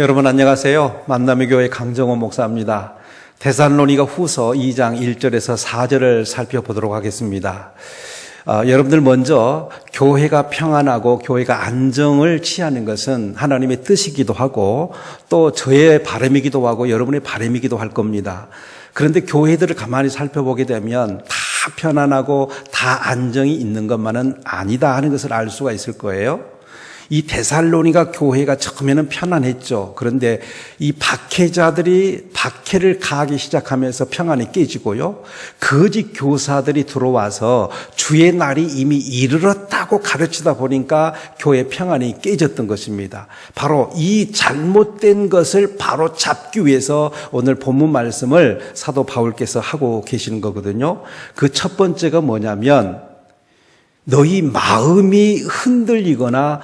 여러분 안녕하세요. 만남의 교회 강정호 목사입니다. 대산로니가 후서 2장 1절에서 4절을 살펴보도록 하겠습니다. 어, 여러분들 먼저 교회가 평안하고 교회가 안정을 취하는 것은 하나님의 뜻이기도 하고 또 저의 바람이기도 하고 여러분의 바람이기도 할 겁니다. 그런데 교회들을 가만히 살펴보게 되면 다 편안하고 다 안정이 있는 것만은 아니다 하는 것을 알 수가 있을 거예요. 이 데살로니가 교회가 처음에는 편안했죠. 그런데 이 박해자들이 박해를 가하기 시작하면서 평안이 깨지고요. 거짓 교사들이 들어와서 주의 날이 이미 이르렀다고 가르치다 보니까 교회 평안이 깨졌던 것입니다. 바로 이 잘못된 것을 바로 잡기 위해서 오늘 본문 말씀을 사도 바울께서 하고 계시는 거거든요. 그 첫 번째가 뭐냐면 너희 마음이 흔들리거나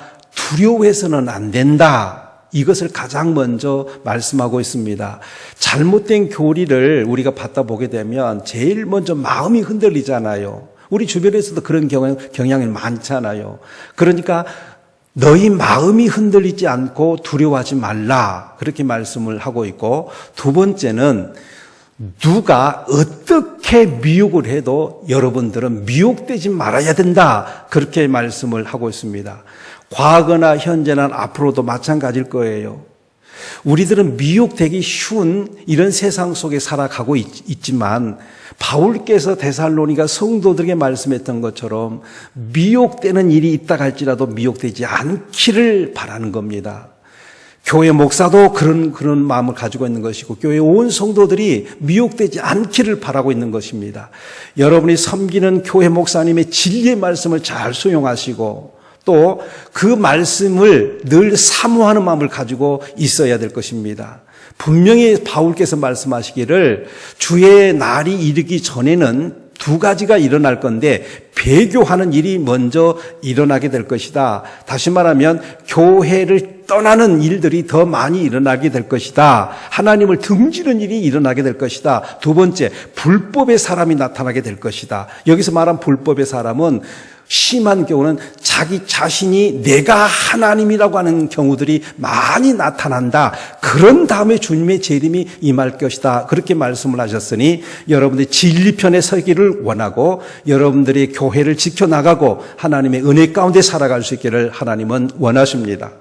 두려워해서는 안 된다. 이것을 가장 먼저 말씀하고 있습니다. 잘못된 교리를 우리가 받다 보게 되면 제일 먼저 마음이 흔들리잖아요. 우리 주변에서도 그런 경향, 경향이 많잖아요. 그러니까 너희 마음이 흔들리지 않고 두려워하지 말라. 그렇게 말씀을 하고 있고 두 번째는 누가 어떻게 미혹을 해도 여러분들은 미혹되지 말아야 된다. 그렇게 말씀을 하고 있습니다. 과거나 현재나 앞으로도 마찬가지일 거예요. 우리들은 미혹되기 쉬운 이런 세상 속에 살아가고 있, 지만 바울께서 데살로니가 성도들에게 말씀했던 것처럼 미혹되는 일이 있다 할지라도 미혹되지 않기를 바라는 겁니다. 교회 목사도 그런 그런 마음을 가지고 있는 것이고 교회 온 성도들이 미혹되지 않기를 바라고 있는 것입니다. 여러분이 섬기는 교회 목사님의 진리의 말씀을 잘 수용하시고 또 그 말씀을 늘 사모하는 마음을 가지고 있어야 될 것입니다. 분명히 바울께서 말씀하시기를 주의 날이 이르기 전에는 두 가지가 일어날 건데 배교하는 일이 먼저 일어나게 될 것이다. 다시 말하면 교회를 떠나는 일들이 더 많이 일어나게 될 것이다. 하나님을 등지는 일이 일어나게 될 것이다. 두 번째, 불법의 사람이 나타나게 될 것이다. 여기서 말한 불법의 사람은 심한 경우는 자기 자신이 내가 하나님이라고 하는 경우들이 많이 나타난다. 그런 다음에 주님의 재림이 임할 것이다. 그렇게 말씀을 하셨으니 여러분들이 진리편에 서기를 원하고 여러분들이 교회를 지켜나가고 하나님의 은혜 가운데 살아갈 수 있기를 하나님은 원하십니다.